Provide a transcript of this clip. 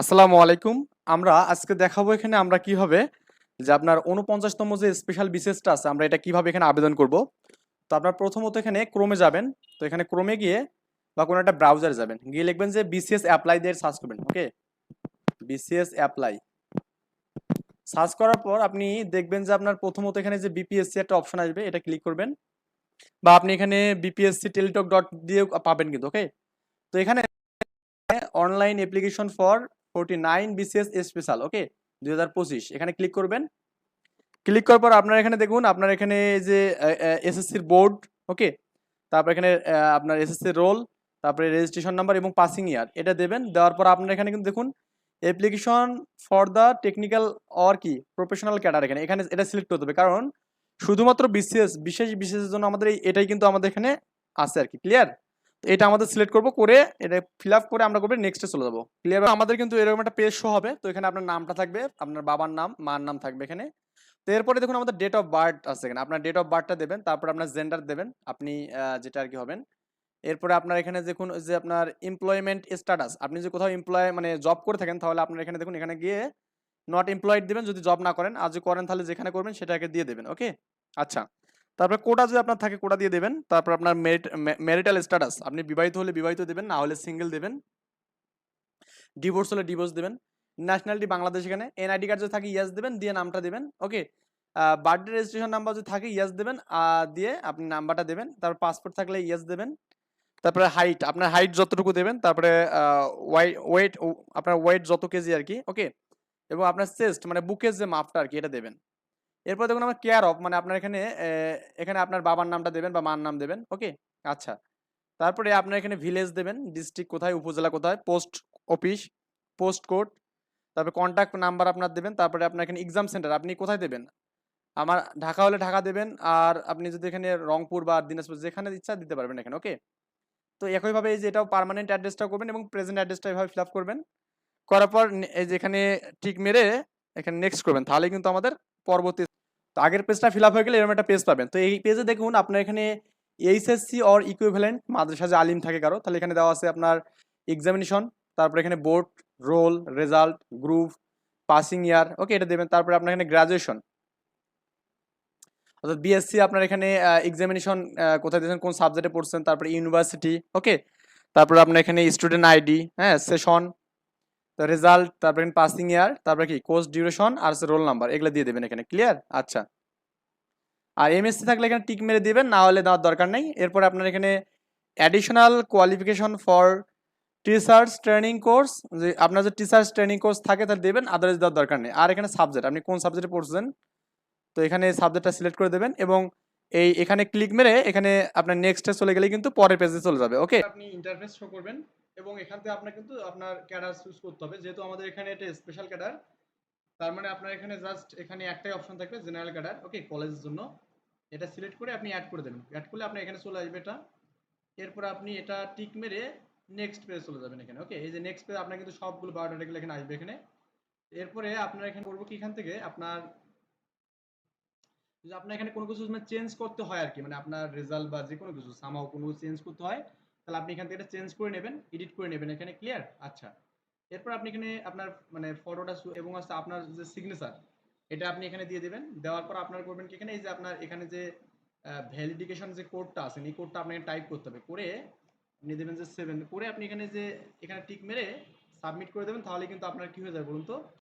আসসালামু আলাইকুম। আমরা আজকে দেখাবো এখানে আমরা কীভাবে যে আপনার উনপঞ্চাশতম যে স্পেশাল বিসিএসটা আছে, আমরা এটা কীভাবে এখানে আবেদন করব। তো আপনার প্রথমত এখানে ক্রোমে যাবেন, তো এখানে ক্রোমে গিয়ে বা কোনো একটা ব্রাউজারে যাবেন। গিয়ে লিখবেন যে বিসিএস অ্যাপ্লাই দিয়ে সার্চ করবেন ওকে বিসিএস অ্যাপ্লাই সার্চ করার পর আপনি দেখবেন যে আপনার প্রথমত এখানে যে বিপিএসসি একটা অপশন আসবে, এটা ক্লিক করবেন। বা আপনি এখানে বিপিএসসি টেলিটক ডট দিয়েও পাবেন কিন্তু ওকে তো এখানে online application for forty nine BCS special, okay? দুই হাজার পঁচিশ, এখানে ক্লিক করবেন। ক্লিক করার পর আপনার এখানে দেখুন, আপনার এখানে যে এসএসসির বোর্ড, ওকে? তারপর এখানে আপনার এসএসসির রোল, তারপরে রেজিস্ট্রেশন নাম্বার এবং পাসিং ইয়ার, এটা দেবেন। দেওয়ার পর আপনার এখানে কিন্তু দেখুন application for the technical or কি? প্রফেশনাল ক্যাডার এখানে। এখানে এটা সিলেক্ট করতে হবে, কারণ শুধুমাত্র বিসিএস, বিশেষ বিশেষের জন্য আমাদের এই- এটাই কিন্তু আমাদের এখানে আছে আর কি ক্লিয়ার এটা আমাদের সিলেক্ট করব করে এটা ফিল আপ করে আমরা করবে নেক্সটে চলে যাব। ক্লিয়ার আমাদের কিন্তু এরকম একটা পেজ শো হবে, তো এখানে আপনার নামটা থাকবে, আপনার বাবার নাম, মার নাম থাকবে এখানে। তো এরপরে দেখুন আমাদের ডেট অফ বার্থ আছে এখানে। আপনার ডেট অফ বার্থটা দেবেন, তারপর আপনার জেন্ডার দেবেন, আপনি যেটা আর কি হবেন। এরপরে আপনার এখানে দেখুন যে আপনার এমপ্লয়মেন্ট স্ট্যাটাস আপনি যদি কোথাও এমপ্লয় মানে জব করে থাকেন, তাহলে আপনার এখানে দেখুন, এখানে গিয়ে নট এমপ্লয়েড দেবেন, যদি জব না করেন, আর যদি করেন তাহলে যেখানে করবেন, সেটাকে দিয়ে দেবেন ওকে আচ্ছা। তারপর কোটা যদি আপনার থাকে কোটা দিয়ে দেবেন, তারপর আপনার মেরিট ম্যারিটাল স্ট্যাটাস আপনি বিবাহিত হলে বিবাহিত দেবেন, না হলে সিঙ্গেল দেবেন ডিভোর্স হলে ডিভোর্স দেবেন ন্যাশনালিটি বাংলাদেশ এখানে এনআইডি কার্ড যদি থাকে ইয়াস দেবেন, দিয়ে নামটা দেবেন ওকে বার্থডে রেজিস্ট্রেশন নাম্বার যদি থাকে ইয়াস দেবেন দিয়ে আপনি নাম্বারটা দেবেন, তারপর পাসপোর্ট থাকলে ইয়াস দেবেন, তারপরে হাইট আপনার হাইট যতটুকু দেবেন, তারপরে ওয়েট আপনার ওয়েট যত কেজি আর কি ওকে এবং আপনার চেস্ট মানে বুকের যে মাপটা আর কি, এটা দেবেন। এরপর দেখুন আমার কেয়ার অফ মানে আপনার এখানে এখানে আপনার বাবার নামটা দেবেন বা মার নাম দেবেন ওকে আচ্ছা। তারপরে আপনার এখানে ভিলেজ দেবেন ডিস্ট্রিক্ট কোথায়, উপজেলা কোথায় পোস্ট অফিস পোস্ট কোড তারপরে কন্ট্যাক্ট নাম্বার আপনার দেবেন, তারপরে আপনার এখানে এক্সাম সেন্টার আপনি কোথায় দেবেন? আমার ঢাকা হলে ঢাকা দেবেন, আর আপনি যদি এখানে রংপুর বা দিনাজপুর যেখানে ইচ্ছা দিতে পারবেন এখানে ওকে তো একইভাবে এই যে এটাও পার্মানেন্ট অ্যাড্রেসটাও করবেন এবং প্রেজেন্ট অ্যাড্রেসটা এভাবে ফিল করবেন। করার পর এই যে এখানে ঠিক মেরে এখানে নেক্সট করবেন। তাহলে কিন্তু আমাদের পরবর্তী তো আগের পেজটা ফিল আপ হয়ে গেলে এরকম একটা পেজ পাবেন। তো এই পেজে দেখুন, আপনার এখানে এইচএসসি অর ইকুইভ্যালেন্ট মাদ্রাসা যে আলিম থাকে কারও, তাহলে এখানে দেওয়া আছে আপনার এক্সামিনেশন তারপরে এখানে board roll result group passing year okay এটা দেবেন। তারপরে আপনার এখানে গ্রাজুয়েশন অর্থাৎ বিএসসি আপনার এখানে এক্সামিনেশন কোথায় দিয়েছেন, কোন সাবজেক্টে পড়ছেন, তারপরে ইউনিভার্সিটি ওকে তারপরে আপনার এখানে স্টুডেন্ট আইডি হ্যাঁ সেশন তো রেজাল্ট তারপরে পাসিং ইয়ার তারপরে কি? কোর্স ডিউরেশন আর রোল নাম্বার এগুলো দিয়ে দেবেন এখানে ক্লিয়ার আচ্ছা। আর এমএসসি থাকলে এখানে টিক মেরে দিবেন, না হলে দেওয়ার দরকার নেই। এরপর আপনার এখানে additional qualification for teachers training course যে আপনার যে টিচার্স ট্রেনিং কোর্স থাকে, তাহলে দেবেন আদার্স দেওয়ার দরকার নেই। আর এখানে সাবজেক্ট আপনি কোন সাবজেক্টে পড়ছেন? তো এখানে সাবজেক্টটা সিলেক্ট করে দেবেন এবং এই এখানে ক্লিক মেরে এখানে আপনার নেক্সটে চলে গেলে কিন্তু পরের পেজে চলে যাবে ওকে আপনি ইন্টারফেস শো করবেন। এবং এখান থেকে আপনার কিন্তু আপনার ক্যাডার চুজ করতে হবে। যেহেতু আমাদের এখানে এটা স্পেশাল ক্যাডার তার মানে আপনার এখানে জাস্ট এখানে একটাই অপশন থাকবে জেনারেল ক্যাডার ওকে কলেজের জন্য। এটা সিলেক্ট করে আপনি অ্যাড করে দেবেন। অ্যাড করলে আপনার এখানে চলে আসবে এটা। এরপর আপনি এটা টিক মেরে নেক্সট পেজে চলে যাবেন এখানে ওকে এই যে নেক্সট পেজ আপনার কিন্তু সবগুলো বায়োডাটাগুলো এখানে আসবে এখানে। এরপরে আপনার এখানে করব কি এখান থেকে? আপনার যদি আপনার এখানে কোনো কিছু চেঞ্জ করতে হয় আর কি মানে আপনার রেজাল্ট বা যে কোনো কিছু সামাও কোনো চেঞ্জ করতে হয় তাহলে আপনি এখান থেকে চেঞ্জ করে নেবেন এডিট করে নেবেন, এখানে ক্লিয়ার আচ্ছা। এরপর আপনি এখানে আপনার মানে ফটোটা এবং হচ্ছে আপনার যে সিগনেচার এটা আপনি এখানে দিয়ে দেবেন। দেওয়ার পর আপনার করবেন কি এখানে? এই যে আপনার এখানে যে ভ্যালিডিকেশন যে কোডটা আছে, এই কোডটা আপনাকে টাইপ করতে হবে। করে আপনি দেবেন যে সেভেন করে আপনি এখানে যে, এখানে টিক মেরে সাবমিট করে দেবেন, তাহলে কিন্তু আপনার কি হয়ে যাবে বলুন তো?